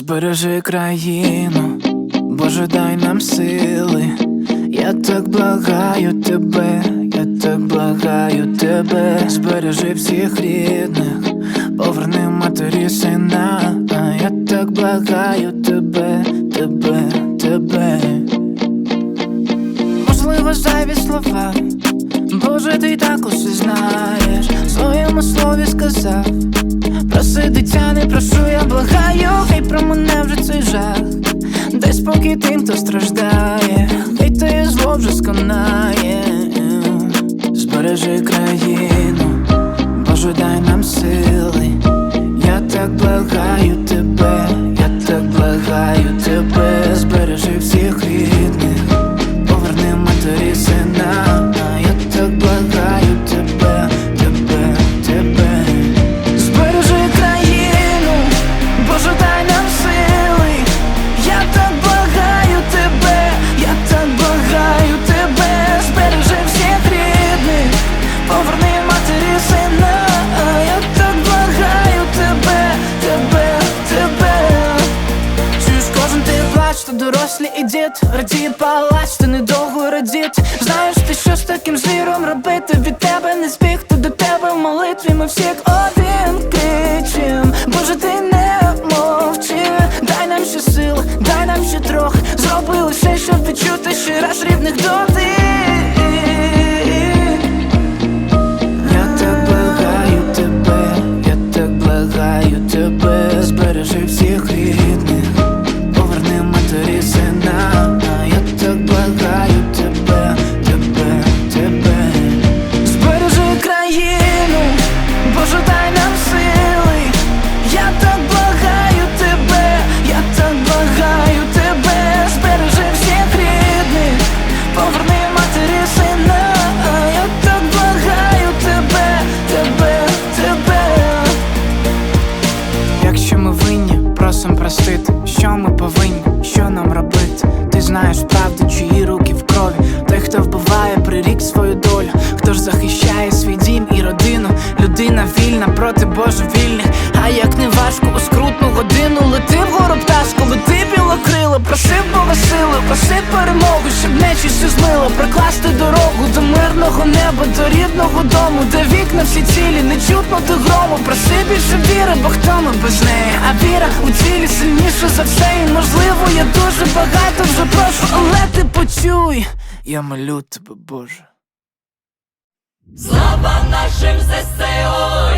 Збережи країну, Боже, дай нам сили. Я так благаю тебе, я так благаю тебе, збережи всіх рідних, поверни матері сина, а я так благаю тебе, тебе, тебе. Можливо, зайві слова, Боже, ти так усе знаєш, в своєму слові сказав. Проси дитя, не прошу, я благаю, хай про мене вже цей жах. Дай спокій тим, хто страждає, хай те зло вже сконає. Збережи країну, Боже, дай нам сили. Я так благаю тебе, я так благаю тебе, збережи всіх рідних, поверни матері то дорослі і дід Радіє палач, ти недовго радіть Знаєш ти що з таким звіром робити Від тебе не збігти до тебе в молитві Ми всі як один кричим. Боже, ти не мовчи Дай нам ще сил, дай нам ще трох. Зроби лише, щоб відчути ще раз рідних благаю тебе, я так благаю тебе, збережи всіх Якщо ми винні, просим простити, що ми повинні, що нам робити? Ти знаєш правду, чиї руки в крові. Той, хто вбиває, прирік свою долю. Хто ж захищає свій дім і родину? Людина вільна проти божевільних. А як не важко у скрутну годину лети вгору пташку, лети білокрило, проси Бога сили, проси перемогу, щоб нечистю змило, прокласти дорогу до мирного неба, до рідного дому, вікна всі цілі, не чутно грому, проси більше віри, бо хто ми без неї, а віра у цілі сильніше за все, і можливо, я дуже багато вже прошу, але ти почуй, я молю тебе, Боже. Слава нашим ЗСО